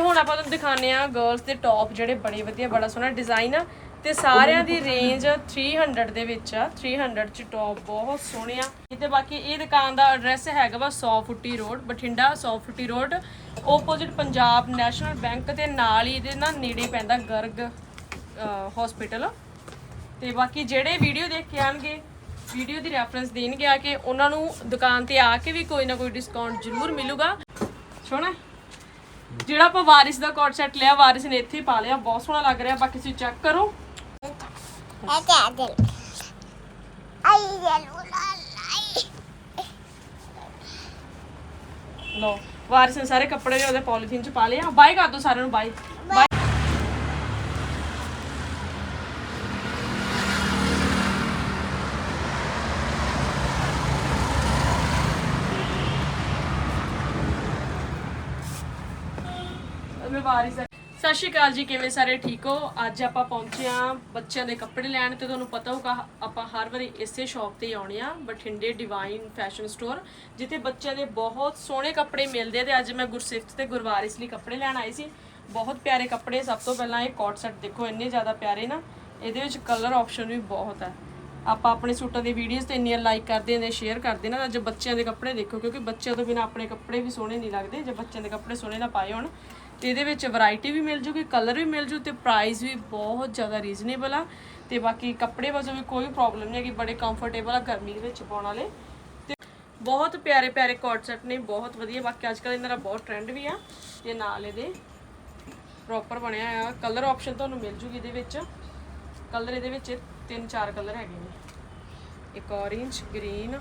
ਹੁਣ ਆਪਾਂ ਤੁਹਾਨੂੰ ਦਿਖਾਣੇ ਆ ਗਰਲਸ ਦੇ ਟੌਪ ਜਿਹੜੇ ਬੜੇ ਵਧੀਆ, ਬੜਾ ਸੋਹਣਾ ਡਿਜ਼ਾਈਨ ਆ ਤੇ ਸਾਰਿਆਂ ਦੀ ਰੇਂਜ 300 ਦੇ ਵਿੱਚ ਆ। 300 ਚ ਟੌਪ ਬਹੁਤ ਸੋਹਣੇ ਆ। ਤੇ ਬਾਕੀ ਇਹ ਦੁਕਾਨ ਦਾ ਐਡਰੈਸ ਹੈਗਾ ਵਾ 100 ਫੁੱਟੀ road Bathinda 100 ਫੁੱਟੀ road opposite Punjab national bank ਤੇ ਨਾਲ ਹੀ ਇਹਦੇ ਨਾਲ ਨੇੜੇ ਪੈਂਦਾ ਗਰਗ ਹਸਪੀਟਲ ਤੇ ਬਾਕੀ ਜਿਹੜੇ ਵੀਡੀਓ ਦੇਖ ਕੇ ਆਣਗੇ ਵੀਡੀਓ ਦੀ ਰੈਫਰੈਂਸ ਦੇਣਗੇ ਆ ਕੇ, ਉਹਨਾਂ ਨੂੰ ਦੁਕਾਨ ਤੇ ਆ ਕੇ ਵੀ ਕੋਈ ਨਾ ਕੋਈ ਡਿਸਕਾਊਂਟ ਜ਼ਰੂਰ ਮਿਲੂਗਾ। ਸੋਹਣਾ? ਜਿਹੜਾ ਆਪਾਂ ਵਾਰਿਸ ਦਾ ਕੋਟ ਸੈਟ ਲਿਆ ਵਾਰਿਸ ਨੇ ਇੱਥੇ ਪਾ ਲਿਆ ਬਹੁਤ ਸੋਹਣਾ ਲੱਗ ਰਿਹਾ ਬਾਕੀ ਤੁਸੀਂ ਚੈੱਕ ਕਰੋ Ada ada. Ay, ay. ਲੋ ਵਾਰਿਸ ਨੇ ਸਾਰੇ ਕੱਪੜੇ ਉਹਦੇ ਪੋਲੀਥੀਨ ਚ ਪਾ ਲਿਆ ਬਾਈ ਕਰ ਦੋ ਸਾਰਿਆਂ ਨੂੰ ਬਾਈ ਬਾਈ ਮੈਂ ਸਤਿ ਸ਼੍ਰੀ ਅਕਾਲ ਜੀ, ਕਿਵੇਂ ਸਾਰੇ ਠੀਕ ਹੋ? ਅੱਜ ਆਪਾਂ ਪਹੁੰਚੇ ਆ ਬੱਚਿਆਂ ਦੇ ਕੱਪੜੇ ਲੈਣ ਤੇ ਤੁਹਾਨੂੰ ਪਤਾ ਹੋਊਗਾ, ਆਪਾਂ ਹਰ ਵਾਰੀ ਇਸੇ ਸ਼ਾਪ ਤੇ ਆਉਣੇ ਆ ਬਠਿੰਡੇ ਡਿਵਾਈਨ ਫੈਸ਼ਨ ਸਟੋਰ ਜਿੱਥੇ ਬੱਚਿਆਂ ਦੇ ਬਹੁਤ ਸੋਹਣੇ ਕੱਪੜੇ ਮਿਲਦੇ ਆ ਤੇ ਅੱਜ ਮੈਂ ਗੁਰਸਿਫਤ ਤੇ ਗੁਰਵਾਰਿਸ ਲਈ ਕੱਪੜੇ ਲੈਣ ਆਈ ਸੀ। ਬਹੁਤ ਪਿਆਰੇ ਕੱਪੜੇ, ਸਭ ਤੋਂ ਪਹਿਲਾਂ ਇਹ ਕੋਟ ਸੈਟ ਦੇਖੋ, ਇੰਨੇ ਜ਼ਿਆਦਾ ਪਿਆਰੇ ਨਾ, ਇਹਦੇ ਵਿੱਚ ਕਲਰ ਆਪਸ਼ਨ ਵੀ ਬਹੁਤ ਹੈ ਆਪਾਂ ਆਪਣੇ ਸੂਟਾਂ ਦੀ ਵੀਡੀਓਜ਼ ਤੇ ਇੰਨੀਆਂ ਲਾਈਕ ਕਰਦੇ ਨੇ ਸ਼ੇਅਰ ਕਰਦੇ ਨਾ, ਅੱਜ ਬੱਚਿਆਂ ਦੇ ਕੱਪੜੇ ਦੇਖੋ, ਕਿਉਂਕਿ ਬੱਚਿਆਂ ਤੋਂ ਬਿਨਾ ਆਪਣੇ ਕੱਪੜੇ ਵੀ ਸੋਹਣੇ ਨਹੀਂ ਲੱਗਦੇ, ਜੇ ਬੱਚਿਆਂ ਦੇ ਕੱਪੜੇ ਸੋਹਣੇ ਨਾ ਪਾਏ ਹੋਣ ਤੇ ਇਹਦੇ ਵਿੱਚ ਵੈਰਾਈਟੀ ਵੀ ਮਿਲ ਜੂਗੀ ਕਲਰ ਵੀ ਮਿਲ ਜੂ ਤੇ ਪ੍ਰਾਈਸ ਵੀ ਬਹੁਤ ਜ਼ਿਆਦਾ ਰੀਜ਼ਨੇਬਲ ਆ। ਤੇ ਬਾਕੀ ਕੱਪੜੇ ਵਜੋਂ ਵੀ ਕੋਈ ਪ੍ਰੋਬਲਮ ਨਹੀਂ ਹੈਗੀ, ਬੜੇ ਕੰਫਰਟੇਬਲ ਆ ਗਰਮੀ ਦੇ ਵਿੱਚ ਪਾਉਣ ਵਾਲੇ। ਤੇ ਬਹੁਤ ਪਿਆਰੇ ਪਿਆਰੇ ਕੋਟ ਸੈਟ ਨੇ, ਬਹੁਤ ਵਧੀਆ। ਬਾਕੀ ਅੱਜ ਕੱਲ੍ਹ ਇਹਨਾਂ ਦਾ ਬਹੁਤ ਟ੍ਰੈਂਡ ਵੀ ਆ, ਤੇ ਨਾਲ ਇਹਦੇ ਪ੍ਰੋਪਰ ਬਣਿਆ ਆ ਕਲਰ ਆਪਸ਼ਨ ਤੁਹਾਨੂੰ ਮਿਲ ਜੂਗੀ ਇਹਦੇ ਵਿੱਚ। ਕਲਰ ਇਹਦੇ ਵਿੱਚ ਤਿੰਨ ਚਾਰ ਕਲਰ ਹੈਗੇ ਨੇ। ਇੱਕ orange ਗ੍ਰੀਨ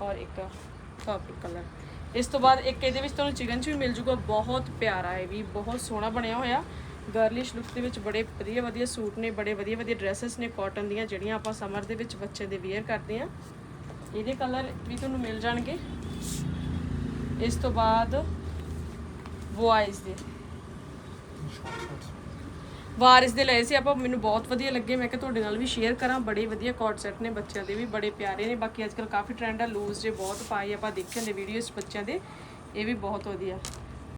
ਔਰ ਇੱਕ ਪਰਪਲ ਕਲਰ ਇਸ ਤੋਂ ਬਾਅਦ ਇੱਕ ਇਹਦੇ ਵਿੱਚ ਤੁਹਾਨੂੰ ਚਿਕਨ ਚ ਵੀ ਮਿਲ ਜੂਗਾ, ਬਹੁਤ ਪਿਆਰਾ ਹੈ ਵੀ, ਬਹੁਤ ਸੋਹਣਾ ਬਣਿਆ ਹੋਇਆ। ਗਰਲਿਸ਼ ਲੁੱਕ ਦੇ ਵਿੱਚ ਬੜੇ ਵਧੀਆ ਵਧੀਆ ਸੂਟ ਨੇ, ਬੜੇ ਵਧੀਆ ਵਧੀਆ ਡਰੈਸਸ ਨੇ ਕਾਟਨ ਦੀਆਂ, ਜਿਹੜੀਆਂ ਆਪਾਂ ਸਮਰ ਦੇ ਵਿੱਚ ਬੱਚੇ ਦੇ ਵੇਅਰ ਕਰਦੇ ਆ ਇਹਦੇ ਕਲਰ ਵੀ ਤੁਹਾਨੂੰ ਮਿਲ ਜਾਣਗੇ। ਇਸ ਤੋਂ ਬਾਅਦ ਵੌਇਸ ਦੇ। ਵਾਰਿਸ ਦੇ ਲਏ ਸੀ, ਆਪਾਂ ਮੈਨੂੰ ਬਹੁਤ ਵਧੀਆ ਲੱਗੇ। ਮੈਂ ਕਿ ਤੁਹਾਡੇ ਨਾਲ ਵੀ ਸ਼ੇਅਰ ਕਰਾਂ। ਬੜੇ ਵਧੀਆ ਕੋਟ ਸੈਟ ਨੇ ਬੱਚਿਆਂ ਦੇ ਵੀ, ਬੜੇ ਪਿਆਰੇ ਨੇ। ਬਾਕੀ ਅੱਜ ਕੱਲ ਕਾਫੀ ਟ੍ਰੈਂਡ ਆ ਲੂਜ਼ ਜੇ ਬਹੁਤ ਪਾਏ, ਆਪਾਂ ਦੇਖੇ ਨੇ ਵੀਡੀਓਜ਼ ਬੱਚਿਆਂ ਦੇ, ਇਹ ਵੀ ਬਹੁਤ ਵਧੀਆ।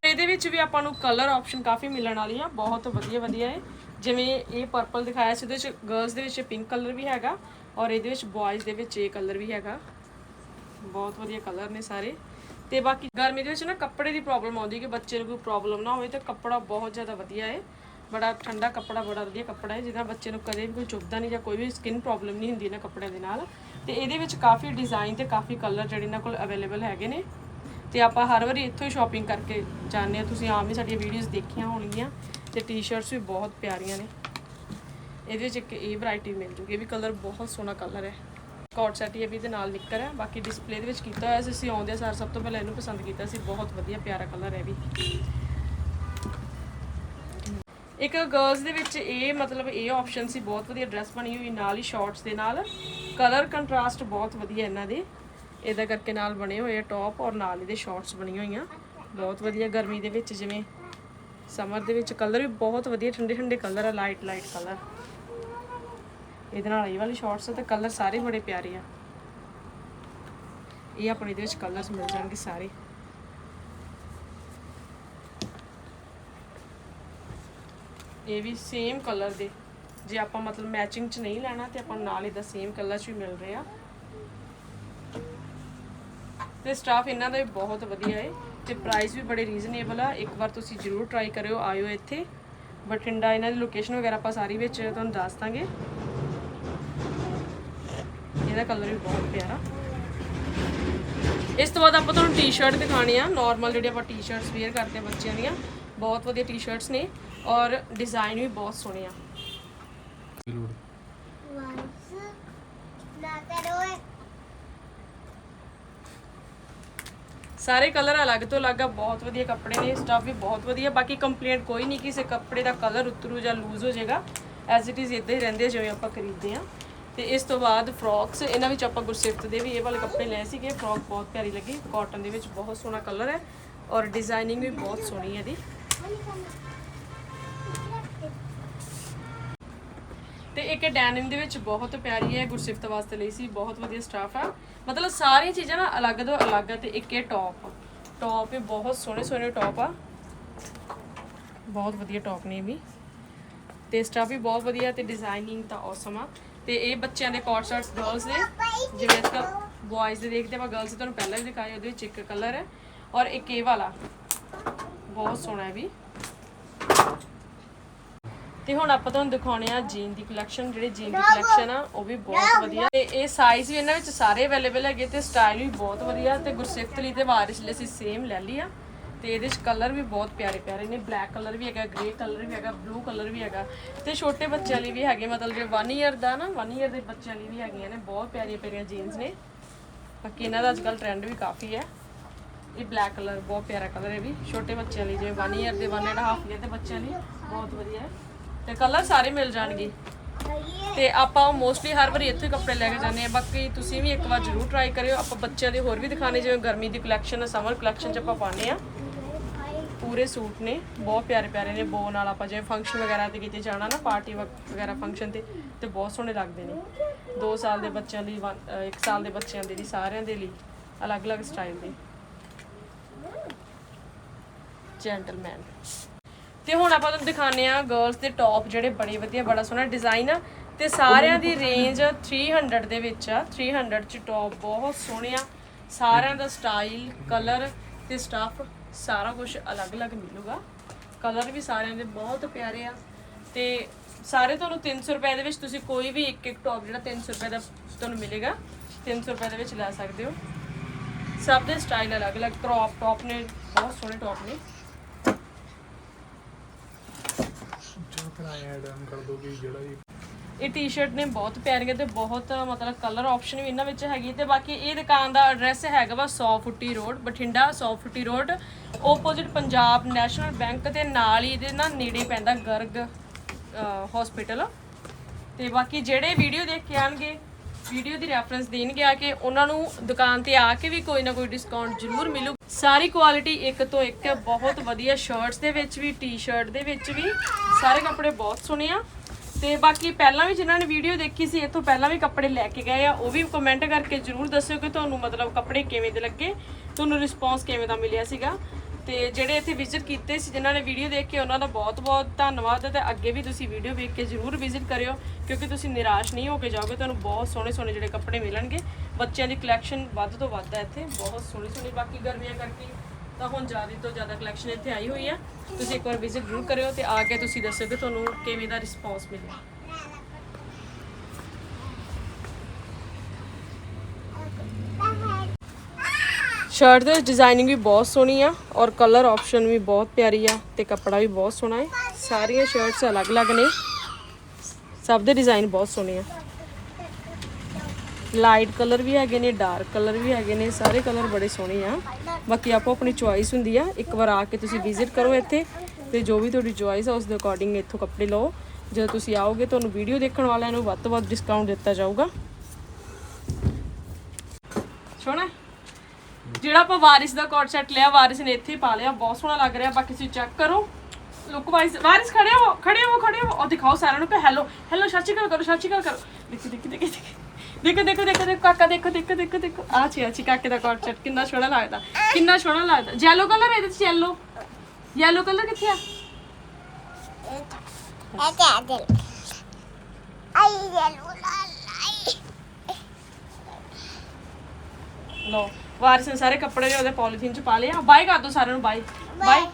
ਇਹਦੇ ਵਿੱਚ ਵੀ ਆਪਾਂ ਨੂੰ ਕਲਰ ਆਪਸ਼ਨ ਕਾਫੀ ਮਿਲਣ ਵਾਲੀ ਆ ਬਹੁਤ ਵਧੀਆ ਵਧੀਆ ਹੈ। ਜਿਵੇਂ ਇਹ ਪਰਪਲ ਦਿਖਾਇਆ ਸੀ ਉਹਦੇ ਵਿੱਚ ਗਰਲਸ ਦੇ ਵਿੱਚ ਪਿੰਕ ਕਲਰ ਵੀ ਹੈਗਾ ਔਰ ਇਹਦੇ ਵਿੱਚ ਬॉयਜ਼ ਦੇ ਵਿੱਚ ਇਹ ਕਲਰ ਵੀ ਹੈਗਾ। ਬਹੁਤ ਵਧੀਆ ਕਲਰ ਨੇ ਸਾਰੇ। ਤੇ ਬਾਕੀ ਗਰਮੀ ਦੇ ਵਿੱਚ ਨਾ ਕੱਪੜੇ ਦੀ ਪ੍ਰੋਬਲਮ ਆਉਂਦੀ ਕਿ ਬੱਚੇ ਨੂੰ ਕੋਈ ਪ੍ਰੋਬਲਮ ਨਾ ਹੋਵੇ ਤਾਂ ਕੱਪੜਾ ਬਹੁਤ ਜ਼ਿਆਦਾ ਵਧੀਆ ਹੈ। ਬੜਾ ਠੰਡਾ ਕੱਪੜਾ, ਬੜਾ ਵਧੀਆ ਕੱਪੜਾ ਹੈ, ਜਿਹਦਾ ਬੱਚੇ ਨੂੰ ਕਦੇ ਵੀ ਕੋਈ ਚੁੱਭਦਾ ਨਹੀਂ ਜਾਂ ਕੋਈ ਵੀ ਸਕਿਨ ਪ੍ਰੋਬਲਮ ਨਹੀਂ ਹੁੰਦੀ ਇਹਨਾਂ ਕੱਪੜਿਆਂ ਦੇ ਨਾਲ। ਤੇ ਇਹਦੇ ਵਿੱਚ ਕਾਫੀ ਡਿਜ਼ਾਈਨ ਤੇ ਕਾਫੀ ਕਲਰ ਜਿਹੜੇ ਇਹਨਾਂ ਕੋਲ ਅਵੇਲੇਬਲ ਹੈਗੇ ਨੇ। ਤੇ ਆਪਾਂ ਹਰ ਵਾਰੀ ਇੱਥੋਂ ਹੀ ਸ਼ਾਪਿੰਗ ਕਰਕੇ ਜਾਂਦੇ ਆ ਤੁਸੀਂ ਆਮ ਹੀ ਸਾਡੀਆਂ ਵੀਡੀਓਜ਼ ਦੇਖੀਆਂ ਹੋਣਗੀਆਂ ਤੇ ਟੀ-ਸ਼ਰਟਸ ਵੀ ਬਹੁਤ ਪਿਆਰੀਆਂ ਨੇ। ਇਹਦੇ ਵਿੱਚ ਇੱਕ ਇਹ ਵੈਰਾਈਟੀ ਮਿਲ ਜੂਗੀ। ਇਹ ਵੀ ਕਲਰ ਬਹੁਤ ਸੋਹਣਾ ਕਲਰ ਹੈ। ਕੋਟ ਸੈਟ ਇਹ ਵੀ ਦੇ ਨਾਲ ਨਿੱਕਰ ਹੈ। ਬਾਕੀ ਡਿਸਪਲੇ ਦੇ ਵਿੱਚ ਕੀਤਾ ਹੋਇਆ ਸੀ, ਅਸੀਂ ਆਉਂਦੇ ਸਾਰ ਸਭ ਤੋਂ ਪਹਿਲਾਂ ਇਹਨੂੰ ਪਸੰਦ ਕੀਤਾ ਸੀ। ਬਹੁਤ ਵਧੀਆ ਪਿਆਰਾ ਕਲਰ ਹੈ ਵੀ। ਇੱਕ ਗਰਲਸ ਦੇ ਵਿੱਚ ਇਹ ਮਤਲਬ ਇਹ ਆਪਸ਼ਨ ਸੀ, ਬਹੁਤ ਵਧੀਆ ਡਰੈਸ ਬਣੀ ਹੋਈ, ਨਾਲ ਹੀ ਸ਼ਾਰਟਸ ਦੇ ਨਾਲ। ਕਲਰ ਕੰਟਰਾਸਟ ਬਹੁਤ ਵਧੀਆ ਇਹਨਾਂ ਦੇ। ਇਹਦਾ ਕਰਕੇ ਨਾਲ ਬਣੇ ਹੋਏ ਆ ਟੌਪ ਔਰ ਨਾਲ ਇਹਦੇ ਸ਼ਾਰਟਸ ਬਣੀਆਂ ਹੋਈਆਂ। ਬਹੁਤ ਵਧੀਆ ਗਰਮੀ ਦੇ ਵਿੱਚ ਜਿਵੇਂ ਸਮਰ ਦੇ ਵਿੱਚ ਕਲਰ ਵੀ ਬਹੁਤ ਵਧੀਆ ਠੰਡੇ ਠੰਡੇ ਕਲਰ ਆ ਲਾਈਟ ਲਾਈਟ ਕਲਰ ਇਹਦੇ ਨਾਲ ਇਹ ਵਾਲੀ ਸ਼ਾਰਟਸ ਤੇ ਕਲਰ ਸਾਰੇ ਬੜੇ ਪਿਆਰੇ ਆ। ਇਹ ਆਪਣੇ ਇਹਦੇ ਵਿੱਚ ਕਲਰਸ ਮਿਲ ਜਾਣਗੇ ਸਾਰੇ। ਇਹ ਵੀ ਸੇਮ ਕਲਰ ਦੇ। ਜੇ ਆਪਾਂ ਮਤਲਬ ਮੈਚਿੰਗ ਚ ਨਹੀਂ ਲੈਣਾ ਤੇ ਆਪਾਂ ਨਾਲ ਇਹਦਾ ਸੇਮ ਕਲਰ ਚ ਵੀ ਮਿਲ ਰਿਹਾ ਤੇ ਸਟਾਫ ਇਹਨਾਂ ਦਾ ਵੀ ਬਹੁਤ ਵਧੀਆ ਹੈ ਤੇ ਪ੍ਰਾਈਸ ਵੀ ਬੜੇ ਰੀਜ਼ਨੇਬਲ ਆ। ਇੱਕ ਵਾਰ ਤੁਸੀਂ ਜਰੂਰ ਟਰਾਈ ਕਰਿਓ, ਆਇਓ ਇੱਥੇ। ਬਠਿੰਡਾ ਇਹਨਾਂ ਦੀ ਲੋਕੇਸ਼ਨ ਵਗੈਰਾ ਆਪਾਂ ਸਾਰੀ ਵਿੱਚ ਤੁਹਾਨੂੰ ਦੱਸ ਦਾਂਗੇ। ਇਹਦਾ ਕਲਰ ਵੀ ਬਹੁਤ ਪਿਆਰਾ। ਇਸ ਤੋਂ ਬਾਅਦ ਆਪਾਂ ਤੁਹਾਨੂੰ ਟੀ-ਸ਼ਰਟ ਦਿਖਾਣੀ ਆ। ਨਾਰਮਲ ਜਿਹੜੇ ਆਪਾਂ ਟੀ-ਸ਼ਰਟਸ ਵੇਅਰ ਕਰਦੇ ਆ ਬੱਚਿਆਂ ਦੀਆਂ, ਬਹੁਤ ਵਧੀਆ ਟੀ-ਸ਼ਰਟਸ ਨੇ ਔਰ ਡਿਜ਼ਾਈਨ ਵੀ ਬਹੁਤ ਸੋਹਣੇ ਆ। ਸਾਰੇ ਕਲਰ ਅਲੱਗ ਤੋਂ ਅਲੱਗ ਆ, ਬਹੁਤ ਵਧੀਆ ਕੱਪੜੇ ਨੇ ਸਟਾਫ ਵੀ ਬਹੁਤ ਵਧੀਆ। ਬਾਕੀ ਕੰਪਲੇਂਟ ਕੋਈ ਨਹੀਂ ਕਿਸੇ ਕੱਪੜੇ ਦਾ ਕਲਰ ਉਤਰੂ ਜਾਂ ਲੂਜ਼ ਹੋ ਜਾਏਗਾ। ਐਜ਼ ਇਟ ਇਜ਼ ਇਦਾਂ ਹੀ ਰਹਿੰਦੇ ਜਿਵੇਂ ਆਪਾਂ ਖਰੀਦਦੇ ਆ। ਤੇ ਇਸ ਤੋਂ ਬਾਅਦ ਫਰੋਕਸ, ਇਹਨਾਂ ਵਿੱਚ ਆਪਾਂ ਗੁਰਸਿਫਤ ਦੇ ਵੀ ਇਹ ਵਾਲੇ ਕੱਪੜੇ ਲਏ ਸੀਗੇ। ਫਰੋਕ ਬਹੁਤ ਪਿਆਰੀ ਲੱਗੀ। ਕਾਟਨ ਦੇ ਵਿੱਚ ਬਹੁਤ ਸੋਹਣਾ ਕਲਰ ਹੈ ਔਰ ਡਿਜ਼ਾਈਨਿੰਗ ਵੀ ਬਹੁਤ ਸੋਹਣੀ ਹੈ ਇਹਦੀ। ਤੇ ਇੱਕ ਡੈਨਿਮ ਦੇ ਵਿੱਚ ਬਹੁਤ ਪਿਆਰੀ ਹੈ ਗੁਰਸਿਫਤ ਵਾਸਤੇ ਲਈ ਸੀ। ਬਹੁਤ ਵਧੀਆ ਸਟਾਫ ਆ। ਮਤਲਬ ਸਾਰੀਆਂ ਚੀਜ਼ਾਂ ਨਾ ਅਲੱਗ ਤੋਂ ਅਲੱਗ ਆ ਤੇ ਇੱਕ ਇਹ ਟੌਪ ਟੌਪ ਇਹ ਬਹੁਤ ਸੋਹਣੇ ਸੋਹਣੇ ਟੌਪ ਆ। ਬਹੁਤ ਵਧੀਆ ਟੌਪ ਨੇ ਇਹ ਵੀ। ਤੇ ਸਟਫ ਵੀ ਬਹੁਤ ਵਧੀਆ ਤੇ ਡਿਜ਼ਾਈਨਿੰਗ ਤਾਂ ਔਸਮ ਆ। ਤੇ ਇਹ ਬੱਚਿਆਂ ਦੇ ਕੋਟ ਸ਼ਰਟਸ ਗਰਲਸ ਦੇ, ਜਿਵੇਂ ਅੱਜ ਕੱਲ੍ਹ ਬॉयਜ਼ ਦੇ ਦੇਖਦੇ ਆਪਾਂ ਗਰਲਸ ਤੁਹਾਨੂੰ ਪਹਿਲਾਂ ਵੀ ਦਿਖਾਇਆ ਉਹਦੇ ਵਿੱਚ ਇੱਕ ਕਲਰ ਹੈ ਔਰ ਇੱਕ ਇਹ ਵਾਲਾ। ਬਹੁਤ ਸੋਹਣਾ ਹੈ ਵੀ। ਤੇ ਹੁਣ ਆਪਾਂ ਤੁਹਾਨੂੰ ਦਿਖਾਉਣੇ ਆ ਜੀਨ ਦੀ ਕਲੈਕਸ਼ਨ ਜਿਹੜੇ ਜੀਨ ਦੀ ਕਲੈਕਸ਼ਨ ਆ, ਉਹ ਵੀ ਬਹੁਤ ਵਧੀਆ। ਤੇ ਇਹ ਸਾਈਜ਼ ਵੀ ਇਹਨਾਂ ਵਿੱਚ ਸਾਰੇ ਅਵੇਲੇਬਲ ਹੈਗੇ ਤੇ ਸਟਾਈਲ ਵੀ ਬਹੁਤ ਵਧੀਆ ਤੇ ਗੁਰਸਿੱਖ ਲਈ ਤੇ ਵਾਰਿਸ ਲਈ ਅਸੀਂ ਸੇਮ ਲੈ ਲਈ ਆ। ਤੇ ਇਹਦੇ ਚ ਕਲਰ ਵੀ ਬਹੁਤ ਪਿਆਰੇ ਪਿਆਰੇ ਨੇ। ਬਲੈਕ ਕਲਰ ਵੀ ਹੈਗਾ ਗ੍ਰੇ ਕਲਰ ਵੀ ਹੈਗਾ ਬਲੂ ਕਲਰ ਵੀ ਹੈਗਾ। ਤੇ ਛੋਟੇ ਬੱਚਿਆਂ ਲਈ ਵੀ ਹੈਗੇ, ਮਤਲਬ ਜੇ 1 ਇਅਰ ਦਾ ਨਾ 1 ਇਅਰ ਦੇ ਬੱਚਿਆਂ ਲਈ ਵੀ ਹੈਗੀਆਂ ਨੇ, ਬਹੁਤ ਪਿਆਰੀਆਂ ਪਿਆਰੀਆਂ ਜੀਨਸ ਨੇ। ਬਾਕੀ ਇਹਨਾਂ ਦਾ ਅੱਜਕੱਲ ਟ੍ਰੈਂਡ ਵੀ ਕਾਫੀ ਹੈ। ਇਹ ਬਲੈਕ ਕਲਰ ਬਹੁਤ ਪਿਆਰਾ ਕਲਰ ਹੈ ਵੀ। ਛੋਟੇ ਬੱਚਿਆਂ ਲਈ, ਜਿਵੇਂ 1 ਇਅਰ ਦੇ 1 ਐਂਡ ਹਾਫ ਇਅਰ ਦੇ ਬੱਚਿਆਂ ਲਈ, ਬਹੁਤ ਵਧੀਆ ਹੈ। ਤੇ ਕਲਰ ਸਾਰੇ ਮਿਲ ਜਾਣਗੇ। ਤੇ ਆਪਾਂ ਮੋਸਟਲੀ ਹਰ ਵਾਰੀ ਇੱਥੇ ਕੱਪੜੇ ਲੈ ਕੇ ਜਾਂਦੇ ਆ ਬਾਕੀ ਤੁਸੀਂ ਵੀ ਇੱਕ ਵਾਰ ਜ਼ਰੂਰ ਟਰਾਈ ਕਰਿਓ। ਆਪਾਂ ਬੱਚਿਆਂ ਦੇ ਹੋਰ ਵੀ ਦਿਖਾਣੇ ਜਿਵੇਂ ਗਰਮੀ ਦੀ ਕਲੈਕਸ਼ਨ ਸਮਰ ਕਲੈਕਸ਼ਨ ਚ ਆਪਾਂ ਪਾਣੇ ਆ ਪੂਰੇ ਸੂਟ ਨੇ, ਬਹੁਤ ਪਿਆਰੇ ਪਿਆਰੇ ਨੇ, ਬੋ ਨਾਲ ਆਪਾਂ ਜਿਵੇਂ ਫੰਕਸ਼ਨ ਵਗੈਰਾ ਤੇ ਕਿਤੇ ਜਾਣਾ ਨਾ ਪਾਰਟੀ ਵਗੈਰਾ ਫੰਕਸ਼ਨ ਤੇ ਤੇ ਬਹੁਤ ਸੋਹਣੇ ਲੱਗਦੇ ਨੇ। 2 ਸਾਲ ਦੇ ਬੱਚਿਆਂ ਲਈ 1 ਸਾਲ ਦੇ ਬੱਚਿਆਂ ਦੇ ਲਈ, ਸਾਰਿਆਂ ਦੇ ਲਈ ਅਲੱਗ-ਅਲੱਗ ਸਟਾਈਲ ਦੇ। ਜੈਂਟਲਮੈਨ ਤੇ ਹੁਣ ਆਪਾਂ ਤੁਹਾਨੂੰ ਦਿਖਾਣੇ ਆ ਗਰਲਸ ਦੇ ਟੌਪ ਜਿਹੜੇ ਬੜੇ ਵਧੀਆ, ਬੜਾ ਸੋਹਣਾ ਡਿਜ਼ਾਈਨ ਆ, ਤੇ ਸਾਰਿਆਂ ਦੀ ਰੇਂਜ 300 ਦੇ ਵਿੱਚ ਆ 300 ਚ ਟੌਪ ਬਹੁਤ ਸੋਹਣੇ ਆ। ਸਾਰਿਆਂ ਦਾ ਸਟਾਈਲ ਕਲਰ ਤੇ ਸਟਫ ਸਾਰਾ ਕੁਝ ਅਲੱਗ-ਅਲੱਗ ਮਿਲੂਗਾ। ਕਲਰ ਵੀ ਸਾਰਿਆਂ ਦੇ ਬਹੁਤ ਪਿਆਰੇ ਆ। ਤੇ ਸਾਰੇ ਤੁਹਾਨੂੰ 300 ਰੁਪਏ ਦੇ ਵਿੱਚ ਤੁਸੀਂ ਕੋਈ ਵੀ ਇੱਕ ਇੱਕ ਟੌਪ ਜਿਹੜਾ 300 ਰੁਪਏ ਦਾ ਤੁਹਾਨੂੰ ਮਿਲੇਗਾ 300 ਰੁਪਏ ਦੇ ਵਿੱਚ ਲੈ ਸਕਦੇ ਹੋ। ਸਭ ਦੇ ਸਟਾਈਲ ਅਲੱਗ-ਅਲੱਗ ਕ੍ਰੌਪ ਟੌਪ ਨੇ, ਬਹੁਤ ਸੋਹਣੇ ਟੌਪ ਨੇ। ਜਾਂ ਫਿਰ ਐਡ ਕਰ ਦੋ ਜਿਹੜਾ ਵੀ ਇਹ ਟੀ-ਸ਼ਰਟ ਨੇ ਬਹੁਤ ਪਿਆਰੀਆਂ ਤੇ ਬਹੁਤ, ਮਤਲਬ ਕਲਰ ਆਪਸ਼ਨ ਵੀ ਇਹਨਾਂ ਵਿੱਚ ਹੈਗੀ ਤੇ ਬਾਕੀ ਇਹ ਦੁਕਾਨ ਦਾ ਐਡਰੈਸ ਹੈਗਾ ਵਾ 100 ਫੁੱਟੀ road, Bathinda 100 ਫੁੱਟੀ road opposite Punjab national bank ਤੇ ਨਾਲ ਹੀ ਇਹਦੇ ਨਾਲ ਨੇੜੇ ਪੈਂਦਾ ਗਰਗ ਹਸਪੀਟਲ ਤੇ ਬਾਕੀ ਜਿਹੜੇ ਵੀਡੀਓ ਦੇਖ ਕੇ ਆਣਗੇ ਵੀਡੀਓ ਦੀ ਰੈਫਰੈਂਸ ਦੇਣਗੇ ਆ ਕੇ, ਉਹਨਾਂ ਨੂੰ ਦੁਕਾਨ ਤੇ ਆ ਕੇ ਵੀ ਕੋਈ ਨਾ ਕੋਈ ਡਿਸਕਾਊਂਟ ਜ਼ਰੂਰ ਮਿਲੂ। ਸਾਰੀ ਕੁਆਲਿਟੀ ਇੱਕ ਤੋਂ ਇੱਕ ਬਹੁਤ ਵਧੀਆ ਸ਼ਰਟਸ ਦੇ ਵਿੱਚ ਵੀ ਟੀ-ਸ਼ਰਟ ਦੇ ਵਿੱਚ ਵੀ, ਸਾਰੇ ਕੱਪੜੇ ਬਹੁਤ ਸੋਹਣੇ ਆ। ਤੇ ਬਾਕੀ ਪਹਿਲਾਂ ਵੀ ਜਿਨ੍ਹਾਂ ਨੇ ਵੀਡੀਓ ਦੇਖੀ ਸੀ, ਇਥੋਂ ਪਹਿਲਾਂ ਵੀ ਕੱਪੜੇ ਲੈ ਕੇ ਗਏ ਆ, ਉਹ ਵੀ ਕਮੈਂਟ ਕਰਕੇ ਜਰੂਰ ਦੱਸਿਓ ਕਿ ਤੁਹਾਨੂੰ ਮਤਲਬ ਕੱਪੜੇ ਕਿਵੇਂ ਦੇ ਲੱਗੇ, ਤੁਹਾਨੂੰ ਰਿਸਪੌਂਸ ਕਿਵੇਂ ਦਾ ਮਿਲਿਆ ਸੀਗਾ। ਤੇ ਜਿਹੜੇ ਇੱਥੇ ਵਿਜ਼ਿਟ ਕੀਤੇ ਸੀ, ਜਿਨ੍ਹਾਂ ਨੇ ਵੀਡੀਓ ਦੇਖ ਕੇ, ਉਹਨਾਂ ਦਾ ਬਹੁਤ-ਬਹੁਤ ਧੰਨਵਾਦ ਹੈ ਤੇ ਅੱਗੇ ਵੀ ਤੁਸੀਂ ਵੀਡੀਓ ਵੇਖ ਕੇ ਜਰੂਰ ਵਿਜ਼ਿਟ ਕਰਿਓ, ਕਿਉਂਕਿ ਤੁਸੀਂ ਨਿਰਾਸ਼ ਨਹੀਂ ਹੋ ਕੇ ਜਾਓਗੇ, ਤੁਹਾਨੂੰ ਬਹੁਤ ਸੋਹਣੇ-ਸੋਹਣੇ ਜਿਹੜੇ ਕੱਪੜੇ ਮਿਲਣਗੇ। ਬੱਚਿਆਂ ਦੀ ਕਲੈਕਸ਼ਨ ਵੱਧ ਤੋਂ ਵੱਧ ਹੈ ਇੱਥੇ, ਬਹੁਤ ਸੋਹਣੀ-ਸੋਹਣੀ ਬਾਕੀ ਗਰਮੀਆਂ ਕਰਕੇ ਤਾਂ ਹੁਣ ਜ਼ਿਆਦਾ ਤੋਂ ਜ਼ਿਆਦਾ ਕਲੈਕਸ਼ਨ ਇੱਥੇ ਆਈ ਹੋਈ ਹੈ ਤੁਸੀਂ ਇੱਕ ਵਾਰ ਵਿਜ਼ਿਟ ਜ਼ਰੂਰ ਕਰਿਓ ਤੇ ਆ ਕੇ ਤੁਸੀਂ ਦੱਸਿਓ ਕਿ ਤੁਹਾਨੂੰ ਕਿਵੇਂ ਦਾ ਰਿਸਪੌਂਸ ਮਿਲਿਆ। ਸ਼ਰਟ ਦੇ ਡਿਜ਼ਾਈਨਿੰਗ ਵੀ ਬਹੁਤ ਸੋਹਣੀ ਆ ਔਰ ਕਲਰ ਆਪਸ਼ਨ ਵੀ ਬਹੁਤ ਪਿਆਰੀ ਆ ਤੇ ਕੱਪੜਾ ਵੀ ਬਹੁਤ ਸੋਹਣਾ ਹੈ। ਸਾਰੀਆਂ ਸ਼ਰਟਸ ਅਲੱਗ-ਅਲੱਗ ਨੇ। ਸਭ ਦੇ ਡਿਜ਼ਾਈਨ ਬਹੁਤ ਸੋਹਣੇ ਆ। ਲਾਈਟ ਕਲਰ ਵੀ ਹੈਗੇ ਨੇ, ਡਾਰਕ ਕਲਰ ਵੀ ਹੈਗੇ ਨੇ, ਸਾਰੇ ਕਲਰ ਬੜੇ ਸੋਹਣੇ ਆ। ਬਾਕੀ ਆਪੋ ਆਪਣੀ ਚੁਆਇਸ ਹੁੰਦੀ ਆ। ਇੱਕ ਵਾਰ ਆ ਕੇ ਤੁਸੀਂ ਵਿਜ਼ਿਟ ਕਰੋ ਇੱਥੇ ਤੇ ਜੋ ਵੀ ਤੁਹਾਡੀ ਚੁਆਇਸ ਆ, ਉਸ ਦੇ ਅਕੋਰਡਿੰਗ ਇੱਥੋਂ ਕੱਪੜੇ ਲਓ। ਜਦੋਂ ਤੁਸੀਂ ਆਓਗੇ, ਤੁਹਾਨੂੰ ਵੀਡੀਓ ਦੇਖਣ ਵਾਲਿਆਂ ਨੂੰ ਵੱਧ ਤੋਂ ਵੱਧ ਡਿਸਕਾਊਂਟ ਦਿੱਤਾ ਜਾਊਗਾ। ਸੋਹਣਾ? ਜਿਹੜਾ ਆਪਾਂ ਵਾਰਿਸ ਦਾ ਕੋਟ ਸੈਟ ਲਿਆ, ਵਾਰਿਸ ਨੇ ਇੱਥੇ ਹੀ ਪਾ ਲਿਆ, ਬਹੁਤ ਸੋਹਣਾ ਲੱਗ ਰਿਹਾ। ਬਾਕੀ ਤੁਸੀਂ ਚੈੱਕ ਕਰੋ। ਲੁੱਕ ਵਾਈਜ਼ ਵਾਰਿਸ ਖੜੇ ਹੋ ਖੜੇ ਹੋ ਖੜੇ ਹੋ। ਉਹ ਦਿਖਾਓ ਸਾਰਿਆਂ ਨੂੰ ਕਿ ਹੈਲੋ ਹੈਲੋ ਸਤਿ ਸ਼੍ਰੀ ਅਕਾਲ ਕਰੋ, ਸਤਿ ਸ਼੍ਰੀ ਅਕਾਲ ਕਰੋ। ਦੇਖੋ ਦੇਖੋ ਦੇਖੋ। ਦੇਖੋ ਦੇਖੋ ਦੇਖੋ ਦੇਖੋ ਕਾਕਾ ਦੇਖੋ ਦੇਖੋ ਦੇਖੋ ਦੇਖੋ। ਆ ਚੀ ਆ ਚੀ ਕਾਕੇ ਦਾ ਕੋਟ ਸੈਟ ਕਿੰਨਾ ਸੋਹਣਾ ਲੱਗਦਾ। ਕਿੰਨਾ ਸੋਹਣਾ ਲੱਗਦਾ। ਯੈਲੋ ਕਲਰ ਇਹਦੇ ਚ ਯੈਲੋ ਯੈਲੋ ਕਲਰ ਕਿੱਥੇ ਆ? ਇਹ ਤੇ ਦਿਲ ਆਈ ਜਲੂ ਲਾਈ ਲੋ ਵਾਰਿਸ ਨੇ ਸਾਰੇ ਕੱਪੜੇ ਉਹਦੇ ਪੋਲੀਥੀਨ ਚ ਪਾ ਲਿਆ ਬਾਏ ਕਰ ਦੋ ਸਾਰਿਆਂ ਨੂੰ ਬਾਏ ਬਾਏ ਬਾਈ